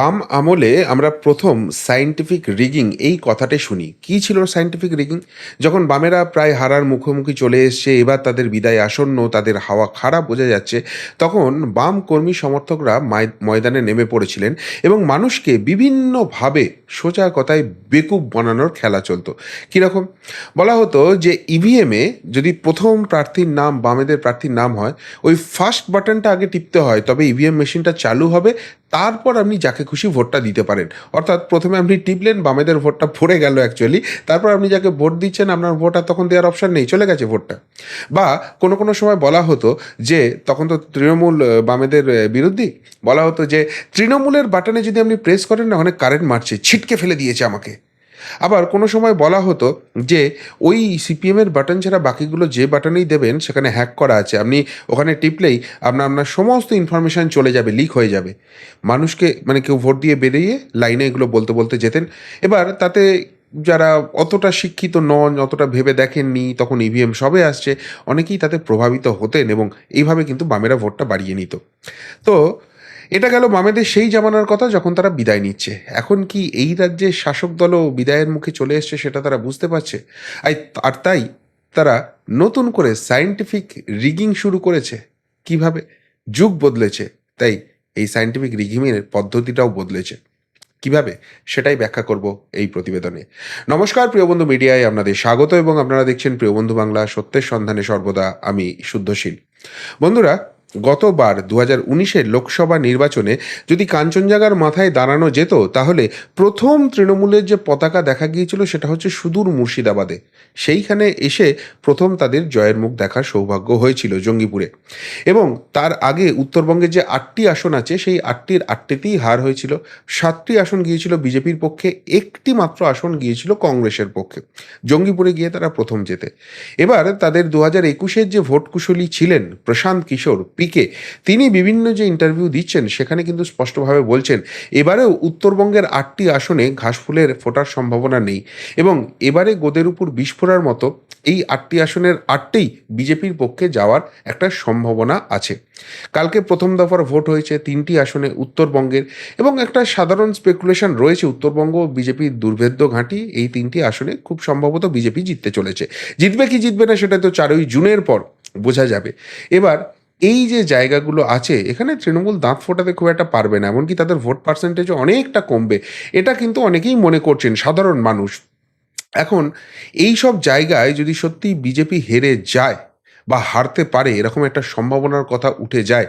বাম আমলে আমরা প্রথম সায়েন্টিফিক রিগিং এই কথাটাই শুনি। কি ছিল সায়েন্টিফিক রিগিং যখন বামেরা প্রায় হারার মুখোমুখি চলে এসছে, এবার তাদের বিদায় আসন্ন, তাদের হাওয়া খারাপ বোঝা যাচ্ছে, তখন বাম কর্মী সমর্থকরা মায়- ময়দানে নেমে পড়েছিলেন এবং মানুষকে বিভিন্নভাবে সোজা কথায় বেকুব বানানোর খেলা চলতো। কীরকম? বলা হতো যে ইভিএমে যদি প্রথম প্রার্থীর নাম, বামেদের প্রার্থীর নাম হয়, ওই ফার্স্ট বাটনটা আগে টিপতে হয়, তবে ইভিএম মেশিনটা চালু হবে, তারপর আপনি যাকে খুশি ভোটটা দিতে পারেন। অর্থাৎ প্রথমে আপনি টিপলেন, বামেদের ভোটটা পড়ে গেল অ্যাকচুয়ালি তারপর আপনি যাকে ভোট দিচ্ছেন, আপনার ভোট আর তখন দেওয়ার অপশান নেই, চলে গেছে ভোটটা। বা কোনো কোনো সময় বলা হতো যে, তখন তো তৃণমূল বামেদের বিরোধী, বলা হতো যে, তৃণমূলের বাটনে যদি আপনি প্রেস করেন না, অনেক কারেন্ট মারছে। ছিটকে ফেলে দিয়েছে আমাকে। আবার কোনো সময় বলা হতো যে, ওই সিপিএমের বাটন ছাড়া বাকিগুলো যে বাটনেই দেবেন, সেখানে হ্যাক করা আছে। আপনি ওখানে টিপলেই আপনার আপনার সমস্ত ইনফরমেশান চলে যাবে, লিক হয়ে যাবে। মানুষকে মানে কেউ ভোট দিয়ে বেরিয়ে লাইনে এগুলো বলতে বলতে যেতেন। এবার তাতে যারা অতটা শিক্ষিত নন, অতটা ভেবে দেখেননি, তখন ইভিএম সবে আসছে। অনেকেই তাতে প্রভাবিত হতেন এবং এইভাবে কিন্তু বামেরা ভোটটা বাড়িয়ে নিত। তো এটা গেল বামেদের সেই জামানার কথা যখন তারা বিদায় নিচ্ছে। এখন কি এই রাজ্যের শাসক দলও বিদায়ের মুখে চলে এসছে সেটা তারা বুঝতে পারছে? আর তাই তারা নতুন করে সায়েন্টিফিক রিগিং শুরু করেছে। কীভাবে? যুগ বদলেছে। তাই এই সায়েন্টিফিক রিগিংয়ের পদ্ধতিটাও বদলেছে। কীভাবে? সেটাই ব্যাখ্যা করব এই প্রতিবেদনে। নমস্কার, প্রিয় বন্ধু মিডিয়ায় আপনাদের স্বাগত এবং আপনারা দেখছেন প্রিয় বন্ধু বাংলা সত্যের সন্ধানে সর্বদা আমি শুদ্ধশীল। বন্ধুরা গতবার দু হাজার উনিশের লোকসভা নির্বাচনে যদি কাঞ্চনজঙ্ঘার মাথায় দাঁড়ানো যেত, তাহলে প্রথম তৃণমূলের যে পতাকা দেখা গিয়েছিল সেটা হচ্ছে সুদূর মুর্শিদাবাদে। সেইখানে এসে প্রথম তাদের জয়ের মুখ দেখার সৌভাগ্য হয়েছিল জঙ্গিপুরে। এবং তার আগে উত্তরবঙ্গে যে আটটি আসন আছে, সেই আটটির আটটিতেই হার হয়েছিল। সাতটি আসন গিয়েছিল বিজেপির পক্ষে, একটি মাত্র আসন গিয়েছিল কংগ্রেসের পক্ষে। জঙ্গিপুরে গিয়ে তারা প্রথম জেতে। এবার তাদের দু হাজার একুশের যে ভোট কুশলী ছিলেন প্রশান্ত কিশোর পিকে। তিনি বিভিন্ন যে ইন্টারভিউ দিচ্ছেন, সেখানে কিন্তু স্পষ্টভাবে বলছেন, এবারেও উত্তরবঙ্গের আটটি আসনে ঘাসফুলের ফোটার সম্ভাবনা নেই এবং এবারে গোদের উপর বিস্ফোরার মতো এই আটটি আসনের আটটিই বিজেপির পক্ষে যাওয়ার একটা সম্ভাবনা আছে। কালকে প্রথম দফার ভোট হয়েছে তিনটি আসনে উত্তরবঙ্গের এবং একটা সাধারণ স্পেকুলেশন রয়েছে উত্তরবঙ্গ বিজেপির দুর্ভেদ্য ঘাঁটি। এই তিনটি আসনে খুব সম্ভবত বিজেপি জিততে চলেছে। জিতবে কি জিতবে না সেটা তো চারই জুনের পর বোঝা যাবে। এবার এই যে জায়গাগুলো আছে, এখানে তৃণমূল দাঁত ফোটাতে খুব একটা পারবে না, এমনকি তাদের ভোট পার্সেন্টেজও অনেকটা কমবে। এটা কিন্তু অনেকেই মনে করছেন, সাধারণ মানুষ। এখন, এই সব জায়গায় যদি সত্যি বিজেপি হেরে যায় বা হারতে পারে, এরকম একটা সম্ভাবনার কথা উঠে যায়,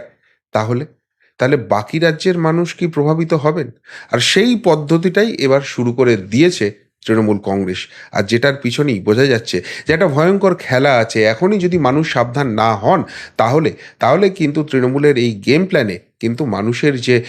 তাহলে? তাহলে বাকি রাজ্যের মানুষ কি প্রভাবিত হবেন? আর সেই পদ্ধতিটাই এবার শুরু করে দিয়েছে তৃণমূল কংগ্রেস। আর যেটার পিছনেই বোঝা যাচ্ছে যে একটা ভয়ঙ্কর খেলা আছে। এখনই যদি মানুষ সাবধান না হন, তাহলে তাহলে কিন্তু তৃণমূলের এই গেম প্ল্যানে কিন্তু মানুষের যে,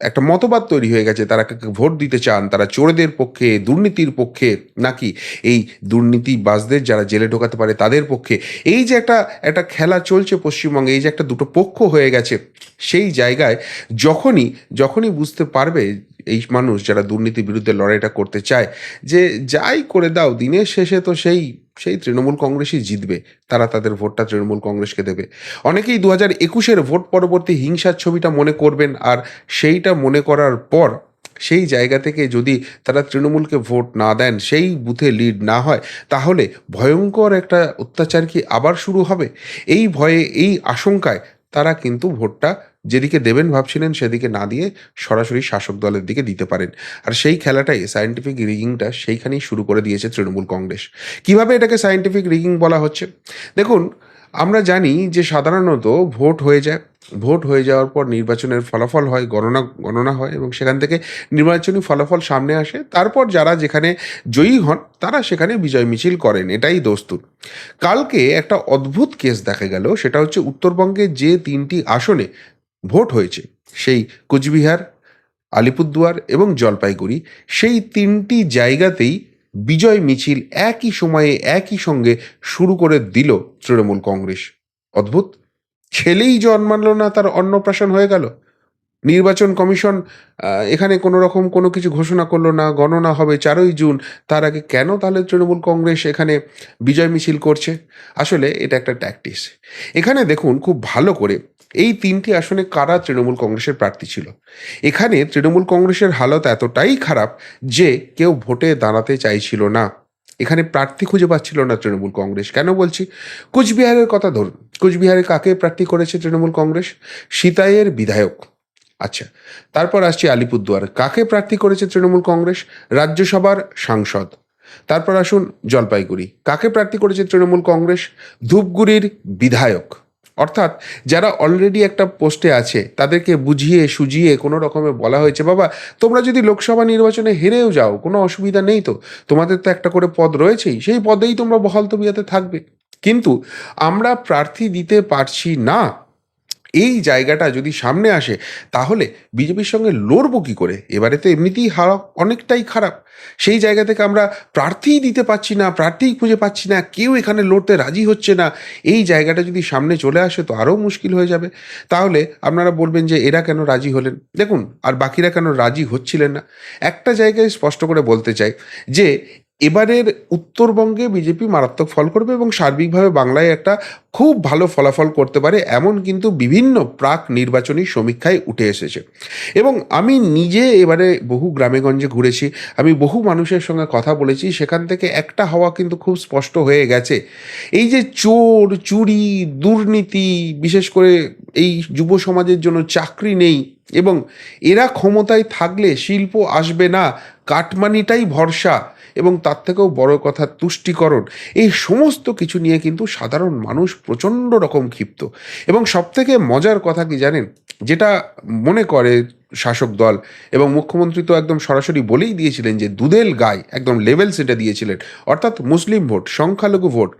একটা মতবাদ তৈরি হয়ে গেছে, তারা ভোট দিতে চান, তারা চোরেদের পক্ষে, দুর্নীতির পক্ষে নাকি এই দুর্নীতিবাজদের যারা জেলে ঢোকাতে পারে তাদের পক্ষে? এই যে একটা একটা খেলা চলছে পশ্চিমবঙ্গে, এই যে একটা দুটো পক্ষ হয়ে গেছে, সেই জায়গায় যখনই যখনই বুঝতে পারবে এই মানুষ যারা দুর্নীতির বিরুদ্ধে লড়াইটা করতে চায়, যে যাই করে দাও, দিনের শেষে তো সেই সেই তৃণমূল কংগ্রেসই জিতবে, তারা তাদের ভোটটা তৃণমূল কংগ্রেসকে দেবে। অনেকেই দু হাজার একুশের ভোট পরবর্তী হিংসার ছবিটা মনে করবেন আর সেইটা মনে করার পর সেই জায়গা থেকে যদি তারা তৃণমূলকে ভোট না দেন, সেই বুথে লিড না হয়, তাহলে ভয়ঙ্কর একটা অত্যাচার কি আবার শুরু হবে? এই ভয়ে, এই আশঙ্কায় তারা কিন্তু ভোটটা যেদিকে দেবেন ভাবছিলেন, সেদিকে না দিয়ে সরাসরি শাসক দলের দিকে দিতে পারেন। আর সেই খেলাটাই সায়েন্টিফিক রিগিংটা সেইখানেই শুরু করে দিয়েছে তৃণমূল কংগ্রেস। কীভাবে এটাকে সায়েন্টিফিক রিগিং বলা হচ্ছে? দেখুন, আমরা জানি যে সাধারণত ভোট হয়ে যায়। ভোট হয়ে যাওয়ার পর নির্বাচনের ফলাফল হয়, গণনা গণনা হয় এবং সেখান থেকে নির্বাচনী ফলাফল সামনে আসে। তারপর যারা যেখানে জয়ী হন, তারা সেখানে বিজয় মিছিল করেন, এটাই দস্তুর। কালকে একটা অদ্ভুত কেস দেখা গেল, সেটা হচ্ছে উত্তরবঙ্গে যে তিনটি আসনে ভোট হয়েছে। সেই কুচবিহার, আলিপুরদুয়ার এবং জলপাইগুড়ি সেই তিনটি জায়গাতেই বিজয় মিছিল একই সময়ে একই সঙ্গে শুরু করে দিল তৃণমূল কংগ্রেস। অদ্ভুত! ছেলেই জন্মালো না, তার অন্নপ্রাশন হয়ে গেল। নির্বাচন কমিশন এখানে কোনো রকম কোনো কিছু ঘোষণা করল না, গণনা হবে চারই জুন, তার আগে কেন তাহলে তৃণমূল কংগ্রেস এখানে বিজয় মিছিল করছে? আসলে এটা একটা ট্যাকটিস এখানে দেখুন, খুব ভালো করে এই তিনটি আসনে কারা তৃণমূল কংগ্রেসের প্রার্থী ছিল? এখানে তৃণমূল কংগ্রেসের হালত এতটাই খারাপ যে কেউ ভোটে দাঁড়াতে চাইছিল না। এখানে প্রার্থী খুঁজে পাচ্ছিল না তৃণমূল কংগ্রেস। কেন বলছি? কুচবিহারের কথা ধরুন। কুচবিহারে কাকে প্রার্থী করেছে তৃণমূল কংগ্রেস? সীতাইয়ের বিধায়ক। আচ্ছা তারপর আসছি আলিপুরদুয়ার। কাকে প্রার্থী করেছে তৃণমূল কংগ্রেস? রাজ্যসভার সাংসদ। তারপর আসুন জলপাইগুড়ি। কাকে প্রার্থী করেছে তৃণমূল কংগ্রেস? ধূপগুড়ির বিধায়ক। অর্থাৎ যারা অলরেডি একটা পোস্টে আছে, তাদেরকে বুঝিয়ে সুজিয়ে কোনো রকমে বলা হয়েছে, বাবা, তোমরা যদি লোকসভা নির্বাচনে হেরেও যাও, কোনো অসুবিধা নেই তো? তোমাদের তো একটা করে পদ রয়েছেই, সেই পদেই তোমরা বহাল তবিয়াতে থাকবে। কিন্তু আমরা প্রার্থী দিতে পারছি না। এই জায়গাটা যদি সামনে আসে, তাহলে বিজেপির সঙ্গে লড়বো কি করে? এবারে তো এমনিতেই হাওয়া অনেকটাই খারাপ। সেই জায়গা থেকে আমরা প্রার্থীই দিতে পারছি না প্রার্থীই খুঁজে পাচ্ছি না, কেউ এখানে লড়তে রাজি হচ্ছে না। এই জায়গাটা যদি সামনে চলে আসে, তো আরও মুশকিল হয়ে যাবে। তাহলে আপনারা বলবেন যে এরা কেন রাজি হলেন? দেখুন, আর বাকিরা কেন রাজি হচ্ছিলেন না? একটা জায়গায় স্পষ্ট করে বলতে চাই যে এবারের উত্তরবঙ্গে বিজেপি মারাত্মক ফল করবে এবং সার্বিকভাবে বাংলায় একটা খুব ভালো ফলাফল করতে পারে, এমন কিন্তু বিভিন্ন প্রাক নির্বাচনী সমীক্ষায় উঠে এসেছে। এবং আমি নিজে এবারে বহু গ্রামেগঞ্জে ঘুরেছি, আমি বহু মানুষের সঙ্গে কথা বলেছি, সেখান থেকে একটা হওয়া কিন্তু খুব স্পষ্ট হয়ে গেছে। এই যে চোর, চুরি, দুর্নীতি, বিশেষ করে এই যুব সমাজের জন্য চাকরি নেই এবং এরা ক্ষমতায় থাকলে শিল্প আসবে না, কাটমানিটাই ভরসা এবং তার থেকেও বড় কথা তুষ্টিকরণ। এই সমস্ত কিছু নিয়ে কিন্তু সাধারণ মানুষ প্রচণ্ড রকম ক্ষিপ্ত। এবং সবথেকে মজার কথা কি জানেন? যেটা মনে করে শাসক দল এবং মুখ্যমন্ত্রী তো একদম সরাসরি বলেই দিয়েছিলেন যে দুদেল গায়ে একদম লেভেল সেটা দিয়েছিলেন, অর্থাৎ মুসলিম ভোট, সংখ্যালঘু ভোট,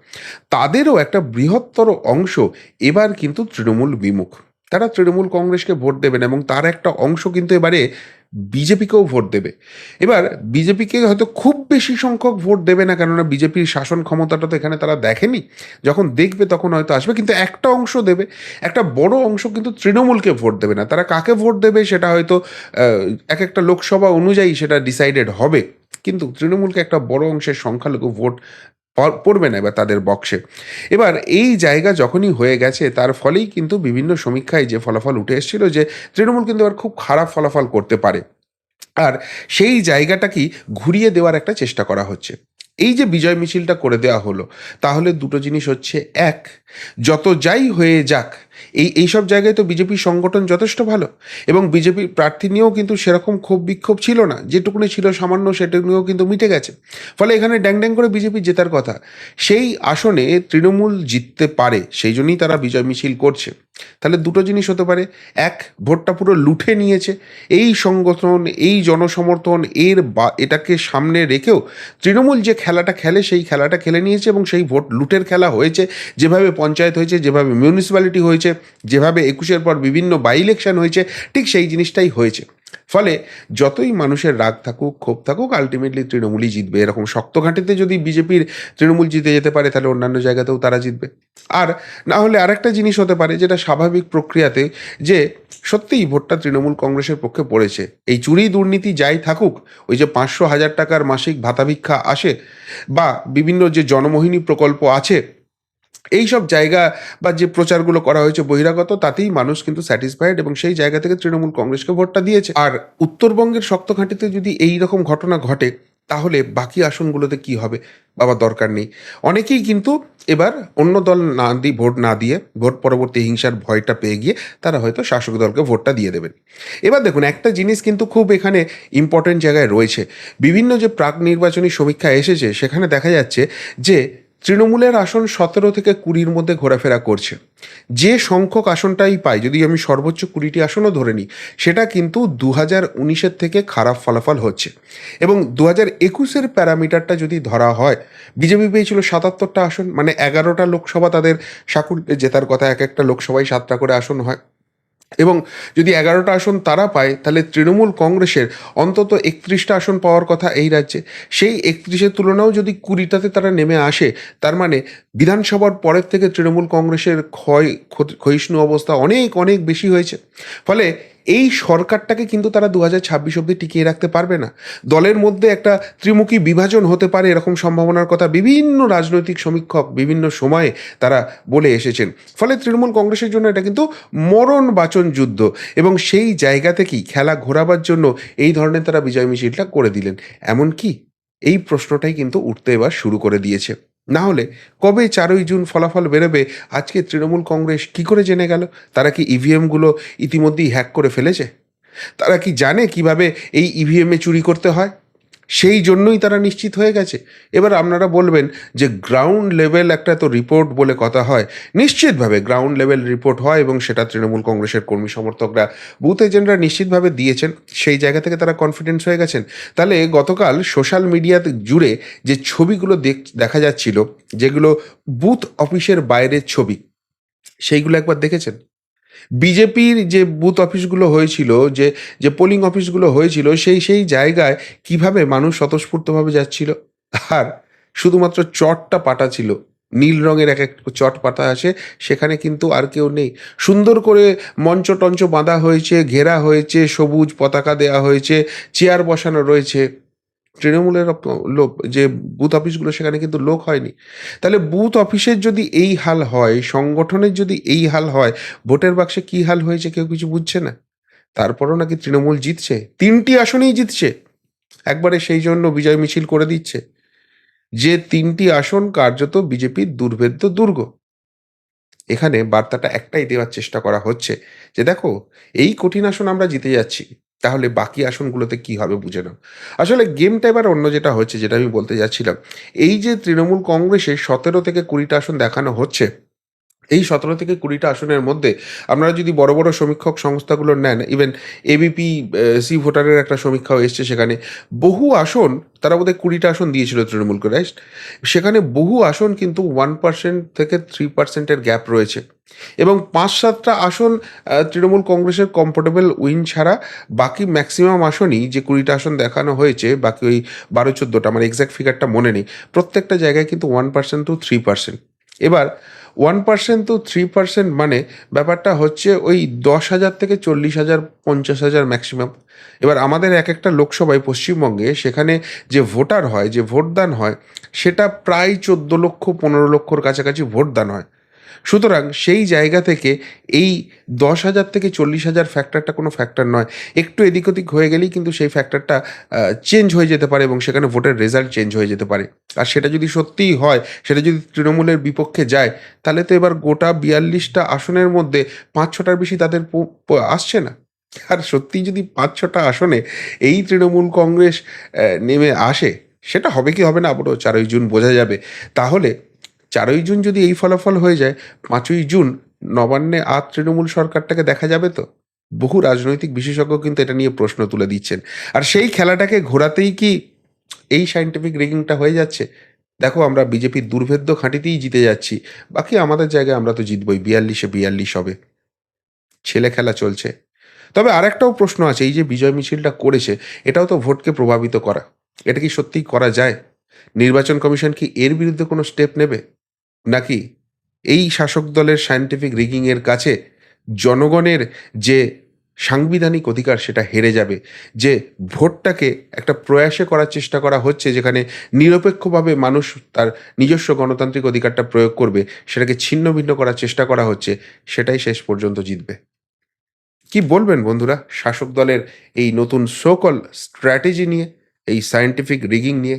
তাদেরও একটা বৃহত্তর অংশ এবার কিন্তু তৃণমূল বিমুখ। তারা তৃণমূল কংগ্রেসকে ভোট দেবেন এবং তার একটা অংশ কিন্তু এবারে বিজেপিকেও ভোট দেবে। এবার বিজেপিকে হয়তো খুব বেশি সংখ্যক ভোট দেবে না, কেননা বিজেপির শাসন ক্ষমতাটা তো এখানে তারা দেখেনি। যখন দেখবে তখন হয়তো আসবে, কিন্তু একটা অংশ দেবে। একটা বড় অংশ কিন্তু তৃণমূলকে ভোট দেবে না। তারা কাকে ভোট দেবে সেটা হয়তো এক একটা লোকসভা অনুযায়ী সেটা ডিসাইডেড হবে। কিন্তু তৃণমূলকে একটা বড় অংশের সংখ্যালঘু ভোট পড়বে না এবার তাদের বক্সে। এবার এই জায়গা যখনই হয়ে গেছে, তার ফলেই কিন্তু বিভিন্ন সমীক্ষায় যে ফলাফল উঠে এসেছিল যে তৃণমূল কিন্তু এবার খুব খারাপ ফলাফল করতে পারে। আর সেই জায়গাটাকেই ঘুরিয়ে দেওয়ার একটা চেষ্টা করা হচ্ছে। এই যে বিজয় মিছিলটা করে দেওয়া হলো, তাহলে দুটো জিনিস হচ্ছে, এক, যত যাই হয়ে যাক এই এইসব জায়গায় তো বিজেপির সংগঠন যথেষ্ট ভালো এবং বিজেপির প্রার্থী নিয়েও কিন্তু সেরকম ক্ষোভ বিক্ষোভ ছিল না। যেটুকুনি ছিল সামান্য সেটুকুনিও কিন্তু মিটে গেছে। ফলে এখানে ড্যাং ড্যাং করে বিজেপি জেতার কথা। সেই আসনে তৃণমূল জিততে পারে, সেই জন্যই তারা বিজয় মিছিল করছে। তাহলে দুটো জিনিস হতে পারে। এক, ভোটটা পুরো লুঠে নিয়েছে। এই সংগঠন, এই জনসমর্থন, এর বা, এটাকে সামনে রেখেও তৃণমূল যে খেলাটা খেলে, সেই খেলাটা খেলে নিয়েছে এবং সেই ভোট লুটের খেলা হয়েছে। যেভাবে পঞ্চায়েত হয়েছে, যেভাবে মিউনিসিপ্যালিটি হয়েছে যেভাবে একুশের পর বিভিন্ন বাই ইলেকশন হয়েছে, ঠিক সেই জিনিসটাই হয়েছে। ফলে যতই মানুষের রাগ থাকুক, ক্ষোভ থাকুক আলটিমেটলি তৃণমূলই জিতবে। এরকম শক্ত ঘাঁটিতে যদি বিজেপির তৃণমূল জিতে যেতে পারে, তাহলে অন্যান্য জায়গাতেও তারা জিতবে। আর না হলে আরেকটা জিনিস হতে পারে, যেটা স্বাভাবিক প্রক্রিয়াতে, যে সত্যিই ভোটটা তৃণমূল কংগ্রেসের পক্ষে পড়েছে। এই চুরি দুর্নীতি যাই থাকুক, ওই যে পাঁচশো হাজার টাকার মাসিক ভাতা ভিক্ষা আসে, বা বিভিন্ন যে জনমোহিনী প্রকল্প আছে এই সব জায়গা বা যে প্রচারগুলো করা হয়েছে বহিরাগত, তাতেই মানুষ কিন্তু স্যাটিসফাইড এবং সেই জায়গা থেকে তৃণমূল কংগ্রেসকে ভোটটা দিয়েছে। আর উত্তরবঙ্গের শক্ত ঘাঁটিতে যদি এই রকম ঘটনা ঘটে, তাহলে বাকি আসনগুলোতে কি হবে? বাবা, দরকার নেই। অনেকেই কিন্তু এবার অন্য দল না দিয়ে ভোট না দিয়ে, ভোট পরবর্তী হিংসার ভয়টা পেয়ে গিয়ে তারা হয়তো শাসক দলকে ভোটটা দিয়ে দেবেন। এবার দেখুন, একটা জিনিস কিন্তু খুব এখানে ইম্পর্টেন্ট জায়গায় রয়েছে। বিভিন্ন যে প্রাক নির্বাচনী সমীক্ষা এসেছে, সেখানে দেখা যাচ্ছে যে তৃণমূলের আসন সতেরো থেকে কুড়ির মধ্যে ঘোরাফেরা করছে। যে সংখ্যক আসনটাই পাই, যদি আমি সর্বোচ্চ কুড়িটি আসনও ধরে নিই, সেটা কিন্তু দু হাজার উনিশের থেকে খারাপ ফলাফল হচ্ছে। এবং দু হাজার একুশের প্যারামিটারটা যদি ধরা হয়, বিজেপি পেয়েছিল সাতাত্তরটা আসন মানে এগারোটা লোকসভা তাদের সাকুল্যে জেতার কথা এক একটা লোকসভায় সাতটা করে আসন হয়। এবং যদি এগারোটা আসন তারা পায়, তাহলে তৃণমূল কংগ্রেসের অন্তত একত্রিশটা আসন পাওয়ার কথা এই রাজ্যে। সেই একত্রিশের তুলনাও যদি কুড়িটাতে তারা নেমে আসে, তার মানে বিধানসভার পরের থেকে তৃণমূল কংগ্রেসের ক্ষয় ক্ষয়িষ্ণু অবস্থা অনেক অনেক বেশি হয়েছে। ফলে এই সরকারটাকে কিন্তু তারা দু হাজার ছাব্বিশ অব্দি টিকিয়ে রাখতে পারবে না। দলের মধ্যে একটা ত্রিমুখী বিভাজন হতে পারে এরকম সম্ভাবনার কথা বিভিন্ন রাজনৈতিক সমীক্ষক বিভিন্ন সময়ে তারা বলে এসেছেন। ফলে তৃণমূল কংগ্রেসের জন্য এটা কিন্তু মরণ বাচন যুদ্ধ এবং সেই জায়গা থেকেই খেলা ঘোরাবার জন্য এই ধরনের তারা বিজয় মিছিলটা করে দিলেন। এমন কি এই প্রশ্নটাই কিন্তু উঠতে এবার শুরু করে দিয়েছে। না হলে কবে চারই জুন ফলাফল বেরোবে? আজকে তৃণমূল কংগ্রেস কি করে জেনে গেল? তারা কি ইভিএমগুলো ইতিমধ্যেই হ্যাক করে ফেলেছে? তারা কি জানে কীভাবে এই ইভিএমে চুরি করতে হয়? সেই জন্যই তারা নিশ্চিত হয়ে গেছে। এবার আপনারা বলবেন যে গ্রাউন্ড লেভেল একটা তো রিপোর্ট বলে কথা হয়। নিশ্চিতভাবে গ্রাউন্ড লেভেল রিপোর্ট হয় এবং সেটা তৃণমূল কংগ্রেসের কর্মী সমর্থকরা বুথ এজেন্টরা নিশ্চিতভাবে দিয়েছেন, সেই জায়গা থেকে তারা কনফিডেন্স হয়ে গেছেন। তাহলে গতকাল সোশ্যাল মিডিয়াতে জুড়ে যে ছবিগুলো দেখ- দেখা যাচ্ছিল, যেগুলো বুথ অফিসের বাইরের ছবি, সেইগুলো একবার দেখেছেন? বিজেপির যে বুথ অফিসগুলো হয়েছিল, যে যে পোলিং অফিসগুলো হয়েছিল, সেই সেই জায়গায় কীভাবে মানুষ স্বতঃস্ফূর্তভাবে যাচ্ছিল? আর শুধুমাত্র চটটা পাটা ছিল, নীল রঙের এক এক চট পাতা আছে, সেখানে কিন্তু আর কেউ নেই। সুন্দর করে মঞ্চ টঞ্চ বাঁধা হয়েছে, ঘেরা হয়েছে, সবুজ পতাকা দেওয়া হয়েছে, চেয়ার বসানো রয়েছে। তৃণমূলের লোক, যে বুথ অফিসগুলো সেখানে কিন্তু লোক হয়নি। তাহলে বুথ অফিসের যদি এই হাল হয়, সংগঠনের যদি এই হাল হয়, ভোটের বাক্সে কি হাল হয়েছে কেউ কিছু বুঝছে না? তারপরও নাকি তৃণমূল জিতছে। তিনটি আসনেই জিতছে। একবারে সেই জন্য বিজয় মিছিল করে দিচ্ছে। যে তিনটি আসন কার্যত বিজেপির দুর্ভেদ্য দুর্গ। এখানে বার্তাটা একটাই দেওয়ার চেষ্টা করা হচ্ছে যে দেখো, এই কঠিন আসন আমরা জিতে যাচ্ছি। তাহলে বাকি আসনগুলোতে কি হবে বুঝে নাও। আসলে গেমটা এবার অন্য যেটা হচ্ছে যেটা আমি বলতে যাচ্ছিলাম, এই যে তৃণমূল কংগ্রেসে সতেরো থেকে কুড়িটা আসন দেখানো হচ্ছে এই সতেরো থেকে কুড়িটা আসনের মধ্যে আপনারা যদি বড় বড় সমীক্ষক সংস্থাগুলো নেন ইভেন এবিপি সি ভোটারের একটা সমীক্ষাও এসছে সেখানে। বহু আসন, তারা বোধহয় কুড়িটা আসন দিয়েছিল তৃণমূলকে রাইট সেখানে বহু আসন কিন্তু ওয়ান পার্সেন্ট থেকে থ্রি পার্সেন্টের গ্যাপ রয়েছে। এবং পাঁচ সাতটা আসন তৃণমূল কংগ্রেসের কমফোর্টেবল উইন ছাড়া বাকি ম্যাক্সিমাম আসনই যে কুড়িটা আসন দেখানো হয়েছে, বাকি ওই বারো চোদ্দোটা আমার এক্স্যাক্ট ফিগারটা মনে নেই। প্রত্যেকটা জায়গায় কিন্তু one percent two three percent এবার ওয়ান পার্সেন্ট তো থ্রি পার্সেন্ট মানে ব্যাপারটা হচ্ছে ওই দশ হাজার থেকে চল্লিশ হাজার, পঞ্চাশ হাজার ম্যাক্সিমাম এবার আমাদের এক একটা লোকসভায় পশ্চিমবঙ্গে সেখানে যে ভোটার হয়, যে ভোটদান হয়, সেটা প্রায় চোদ্দ লক্ষ, পনেরো লক্ষর কাছাকাছি ভোটদান হয়। সুতরাং সেই জায়গা থেকে এই দশ হাজার থেকে চল্লিশ হাজার ফ্যাক্টরটা কোনো ফ্যাক্টর নয়। একটু এদিক ওদিক হয়ে গেলেই কিন্তু সেই ফ্যাক্টরটা চেঞ্জ হয়ে যেতে পারে এবং সেখানে ভোটের রেজাল্ট চেঞ্জ হয়ে যেতে পারে। আর সেটা যদি সত্যিই হয়, সেটা যদি তৃণমূলের বিপক্ষে যায়, তাহলে তো এবার গোটা বিয়াল্লিশটা আসনের মধ্যে পাঁচ ছটার বেশি তাদের আসছে না। আর সত্যি যদি পাঁচ ছটা আসনে এই তৃণমূল কংগ্রেস নেমে আসে, সেটা হবে কি হবে না, আবারও চারই জুন বোঝা যাবে। তাহলে চারই জুন যদি এই ফলাফল হয়ে যায়, পাঁচই জুন নবান্নে আর তৃণমূল সরকারটাকে দেখা যাবে তো? বহু রাজনৈতিক বিশেষজ্ঞ কিন্তু এটা নিয়ে প্রশ্ন তুলে দিচ্ছেন। আর সেই খেলাটাকে ঘোরাতেই কি এই সাইন্টিফিক রিগিংটা হয়ে যাচ্ছে? দেখো, আমরা বিজেপির দুর্ভেদ্য খাঁটিতেই জিতে যাচ্ছি। বাকি আমাদের জায়গায় আমরা তো জিতবই, বিয়াল্লিশে বিয়াল্লিশ হবে। ছেলে খেলা চলছে। তবে আরেকটাও প্রশ্ন আছে, এই যে বিজয় মিছিলটা করেছে, এটাও তো ভোটকে প্রভাবিত করা। এটা কি সত্যিই করা যায়? নির্বাচন কমিশন কি এর বিরুদ্ধে কোনো স্টেপ নেবে? নাকি এই শাসক দলের সায়েন্টিফিক রিগিংয়ের কাছে জনগণের যে সাংবিধানিক অধিকার সেটা হেরে যাবে, যে ভোটটাকে একটা প্রয়াসে করার চেষ্টা করা হচ্ছে, যেখানে নিরপেক্ষভাবে মানুষ তার নিজস্ব গণতান্ত্রিক অধিকারটা প্রয়োগ করবে, সেটাকে ছিন্ন ভিন্ন করার চেষ্টা করা হচ্ছে, সেটাই শেষ পর্যন্ত জিতবে। কি বলবেন বন্ধুরা শাসক দলের এই নতুন সোকল স্ট্র্যাটেজি নিয়ে, এই সায়েন্টিফিক রিগিং নিয়ে?